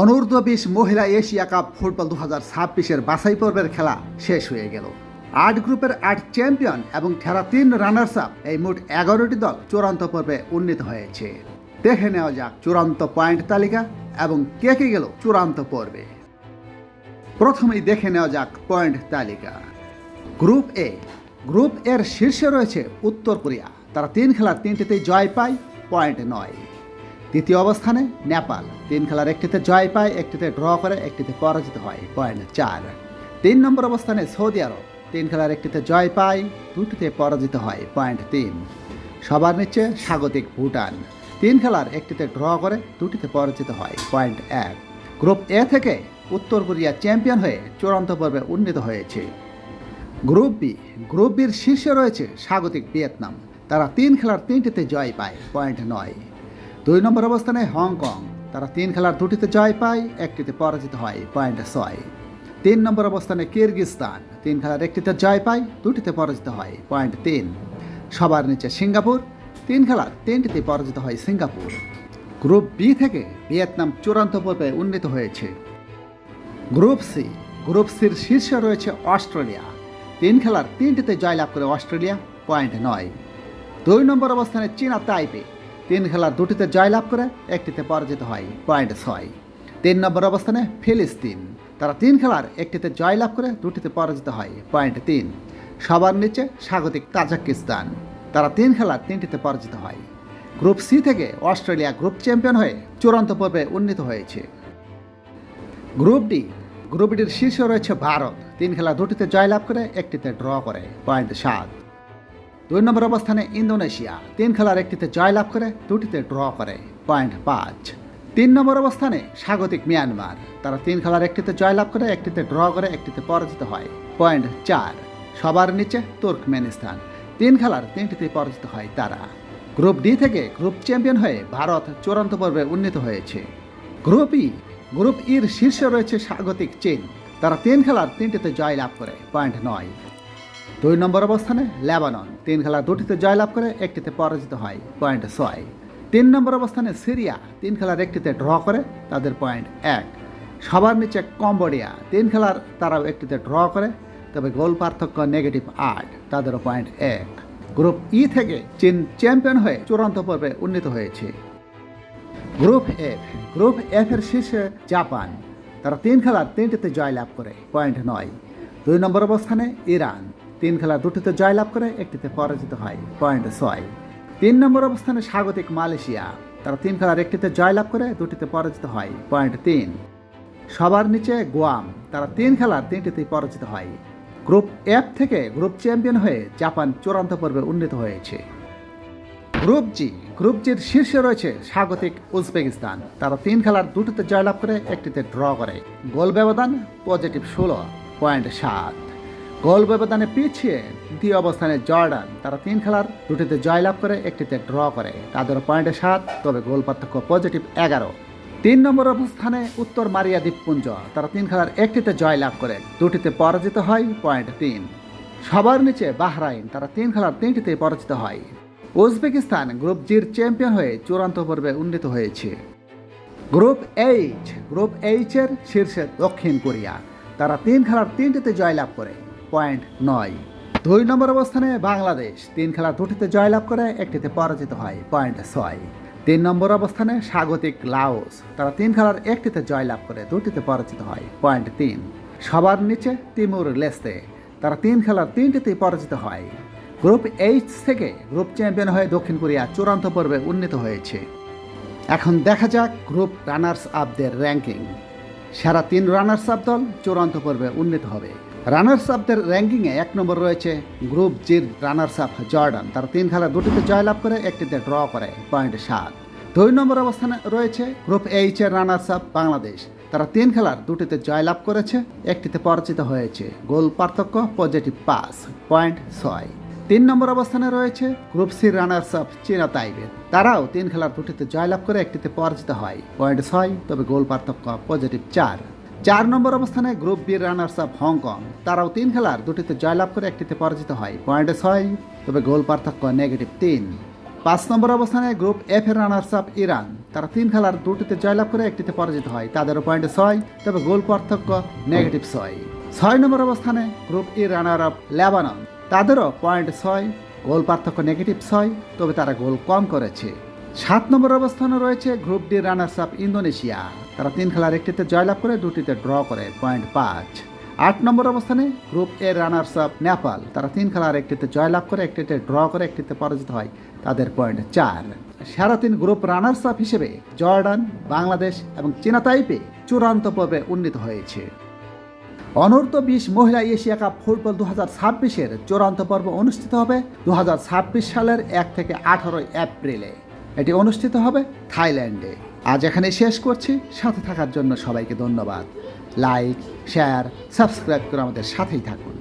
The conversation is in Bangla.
অনূর্ধ্ব বিশ মহিলা এশিয়া কাপ ফুটবল দু হাজার ছাব্বিশের বাছাই পর্বের খেলা শেষ হয়ে গেল। আট গ্রুপের আট চ্যাম্পিয়ন এবং খেলা তিন রানার্স আপ এই মোট এগারোটি দল চূড়ান্ত পর্বে উন্নীত হয়েছে। দেখে নেওয়া যাক চূড়ান্ত পয়েন্ট তালিকা এবং কে কে গেল চূড়ান্ত পর্বে। প্রথমেই দেখে নেওয়া যাক পয়েন্ট তালিকা। গ্রুপ এ। গ্রুপ এর শীর্ষে রয়েছে উত্তর কোরিয়া। তারা তিন খেলার তিনটিতেই জয় পায় পয়েন্ট নয়। দ্বিতীয় অবস্থানে নেপাল। তিন খেলার একটিতে জয় পায়, একটিতে ড্র করে, একটিতে পরাজিত হয়, পয়েন্ট চার। তিন নম্বর অবস্থানে সৌদি আরব তিন খেলার একটিতে জয় পায়, দুটিতে পরাজিত হয়, পয়েন্ট তিন। সবার নিচে স্বাগতিক ভুটান। তিন খেলার একটিতে ড্র করে, দুটিতে পরাজিত হয়, পয়েন্ট এক। গ্রুপ এ থেকে উত্তর কোরিয়া চ্যাম্পিয়ন হয়ে চূড়ান্ত পর্বে উন্নীত হয়েছে। Group B. গ্রুপ বির শীর্ষে রয়েছে স্বাগতিক ভিয়েতনাম। তারা তিন খেলার তিনটিতে জয় পায়, পয়েন্ট নয়। দুই নম্বর অবস্থানে হংকং। তারা তিন খেলার দুটিতে জয় পায়, একটিতে পরাজিত হয় পয়েন্ট ছয়। তিন নম্বর অবস্থানে কিরগিস্তান তিন খেলার একটিতে জয় পায়, দুটিতে পরাজিত হয় পয়েন্ট তিন। সবার নিচে সিঙ্গাপুর, তিন খেলার তিনটিতে পরাজিত হয় সিঙ্গাপুর। গ্রুপ বি থেকে ভিয়েতনাম চূড়ান্ত পর্বে উন্নীত হয়েছে। গ্রুপ সি, গ্রুপ সির শীর্ষে রয়েছে অস্ট্রেলিয়া। তিন খেলার তিনটিতে জয়লাভ করে অস্ট্রেলিয়া, পয়েন্ট নয়। দুই নম্বর অবস্থানে চীনা তাইপে তিন খেলার দুটিতে জয়লাভ করে একটিতে পরাজিত হয় পয়েন্ট ছয়। তিন নম্বর অবস্থানে ফিলিস্তিন। তারা তিন খেলার একটিতে জয়লাভ করে দুটিতে পরাজিত হয় পয়েন্ট তিন। সবার নিচে স্বাগতিক তাজাকিস্তান। তারা তিন খেলার তিনটিতে পরাজিত হয়। গ্রুপ সি থেকে অস্ট্রেলিয়া গ্রুপ চ্যাম্পিয়ন হয়ে চূড়ান্ত পর্বে উন্নীত হয়েছে। গ্রুপ ডি, গ্রুপ ডির শীর্ষে রয়েছে ভারত। তিন খেলা দুটিতে জয়লাভ করে একটিতে ড্র করে পয়েন্ট সাত। দুই নম্বর অবস্থানে ইন্দোনেশিয়া। তিন খেলার একটিতে জয়লাভ করে, দুটিতে ড্র করে, পয়েন্ট পাঁচ। তিন নম্বর অবস্থানে স্বাগতিক মিয়ানমার। তারা তিন খেলার একটিতে জয়লাভ করে, একটিতে ড্র করে, একটিতে পরাজিত হয়, পয়েন্ট চার। সবার নিচে তুর্কমেনিস্তান। তিন খেলার তিনটিতে পরাজিত হয় তারা। গ্রুপ ডি থেকে গ্রুপ চ্যাম্পিয়ন হয়ে ভারত চূড়ান্ত পর্বে উন্নীত হয়েছে। গ্রুপ ই, গ্রুপ ইর শীর্ষে রয়েছে স্বাগতিক চীন। তারা তিন খেলার তিনটিতে জয় লাভ করে, পয়েন্ট নয়। দুই নম্বর অবস্থানে লেবানন। তিন খেলা দুটিতে জয়লাভ করে একটিতে পরাজিত হয়, পয়েন্ট ছয়। তিন নম্বর অবস্থানে সিরিয়া তিন খেলার একটিতে ড্র করে, তাদের পয়েন্ট এক। সবার নিচে কম্বোডিয়া তিন খেলার তারাও একটিতে ড্র করে, তবে গোল পার্থক্য নেগেটিভ আট, তাদেরও পয়েন্ট এক। গ্রুপ ই থেকে চীন চ্যাম্পিয়ন হয়ে চূড়ান্ত পর্বে উন্নীত হয়েছে। গ্রুপ এফ গ্রুপ এফ এর শীর্ষে জাপান। তারা তিন খেলার তিনটিতে জয়লাভ করে, পয়েন্ট নয়। দুই নম্বর অবস্থানে ইরান। তিন খেলা দুটিতে জয়লাভ করে একটিতে পরাজিত হয় পয়েন্ট ছয়। তিন নম্বর অবস্থানে স্বাগতিক মালয়েশিয়া। তারা তিন খেলার একটিতে জয়লাভ করে দুটিতে পরাজিত হয় পয়েন্ট তিন। সবার নিচে গোয়াম। তারা তিন খেলার তিনটিতেই পরাজিত হয়। গ্রুপ এফ থেকে গ্রুপ চ্যাম্পিয়ন হয়ে জাপান চূড়ান্ত পর্বে উন্নীত হয়েছে। গ্রুপ জি। গ্রুপ জির শীর্ষে রয়েছে স্বাগতিক উজবেকিস্তান। তারা তিন খেলার দুটিতে জয়লাভ করে একটিতে ড্র করে। গোল ব্যবধান পজিটিভ ষোলো পয়েন্ট সাত। গোল ব্যবধানে পিছিয়ে দ্বিতীয় অবস্থানে জর্ডান, তারা তিন খেলার দুটিতে জয়লাভ করে, একটিতে ড্র করে। তাদের পয়েন্টে সাত, তবে গোল পার্থক্য পজিটিভ এগারো। তিন নম্বর অবস্থানে উত্তর মারিয়া দ্বীপপুঞ্জ, তারা তিন খেলার একটিতে জয়লাভ করে, দুটিতে পরাজিত হয় পয়েন্ট তিন। সবার নিচে বাহরাইন, তারা তিন খেলার তিনটিতে পরাজিত হয়। উজবেকিস্তান গ্রুপ জির চ্যাম্পিয়ন হয়ে চূড়ান্ত পর্বে উন্নীত হয়েছে। গ্রুপ এইচ গ্রুপ এইচ এর শীর্ষে দক্ষিণ কোরিয়া, তারা তিন খেলার তিনটিতে জয়লাভ করে। পয়েন্ট নয়। দুই নম্বর অবস্থানে বাংলাদেশ তিন খেলা দুটিতে জয়লাভ করে একটিতে পরাজিত হয় পয়েন্ট ছয়। তিন নম্বর অবস্থানে স্বাগতিক লাওস, তারা তিন খেলার একটিতে জয়লাভ করে দুটিতে পরাজিত হয় পয়েন্ট তিন। সবার নিচে তিমুর লেস্তে, তারা তিন খেলার তিনটিতেই পরাজিত হয়। গ্রুপ এইচ থেকে গ্রুপ চ্যাম্পিয়ন হয়ে দক্ষিণ কোরিয়া চূড়ান্ত পর্বে উন্নীত হয়েছে। এখন দেখা যাক গ্রুপ রানার্স আপদের র্যাঙ্কিং। সেরা তিন রানার্স আপ দল চূড়ান্ত পর্বে উন্নীত হবে। রানার্স আপদের র্যাঙ্কিংয়ে এক নম্বর রয়েছে গ্রুপ জির রানার্স আপ জর্ডান তারা তিন খেলা দুটিতে জয়লাভ করে একটিতে ড্র করে পয়েন্ট সাত। দুই নম্বর অবস্থানে রয়েছে গ্রুপ এইচ এর রানার্স আপ বাংলাদেশ তারা তিন খেলার দুটিতে জয়লাভ করেছে, একটিতে পরাজিত হয়েছে। গোল পার্থক্য পজিটিভ পাস পয়েন্ট ছয়। তিন নম্বর অবস্থানে রয়েছে গ্রুপ সি রানার্স আপ চীনা তাইবে তারাও তিন খেলার দুটিতে জয়লাভ করে একটিতে পরাজিত হয় পয়েন্ট ছয়, তবে গোল পার্থক্য পজিটিভ চার। চার নম্বর অবস্থানে group B runners up Hong Kong. তারাও তিন খেলার দুটিতে জয়লাভ করে একটিতে পরাজিত হয়। পয়েন্টে ছয়, তবে গোল পার্থক্য নেগেটিভ তিন। পাঁচ নম্বর অবস্থানে গ্রুপ এফ এর রানার্স আপ ইরান। তারা তিন খেলার দুটিতে জয়লাভ করে একটিতে পরাজিত হয়। তাদেরও পয়েন্টে ছয়, তবে গোল পার্থক্য নেগেটিভ ছয়। ছয় নম্বর অবস্থানে group E runner up Lebanon. তাদেরও পয়েন্ট ছয়, গোল পার্থক্য নেগেটিভ ছয়, তবে তারা গোল কম করেছে। সাত নম্বর অবস্থানে রয়েছে group D runners up Indonesia. তারা তিন খেলার একটিতে জয়লাভ করে, দুটিতে ড্র করে, পয়েন্ট পাঁচ। আট নম্বর অবস্থানে group A runners up Nepal. তারা তিন খেলার একটিতে জয়লাভ করে, একটিতে ড্র করে, একটিতে পরাজিত হয় তাদের পয়েন্ট চার। সেরা তিন গ্রুপ রানার্স আপ হিসেবে জর্ডান, বাংলাদেশ এবং চীনা তাইপে চূড়ান্ত পর্বে উন্নীত হয়েছে। অনূর্ধ্ব বিশ মহিলা এশিয়া কাপ ফুটবল দু হাজার ছাব্বিশের চূড়ান্ত পর্ব অনুষ্ঠিত হবে দু হাজার ছাব্বিশ সালের এক থেকে আঠারোই এপ্রিলে। এটি অনুষ্ঠিত হবে থাইল্যান্ডে। আজ এখানে শেষ করছি। সাথে থাকার জন্য সবাইকে ধন্যবাদ। লাইক শেয়ার সাবস্ক্রাইব করে আমাদের সাথেই থাকুন।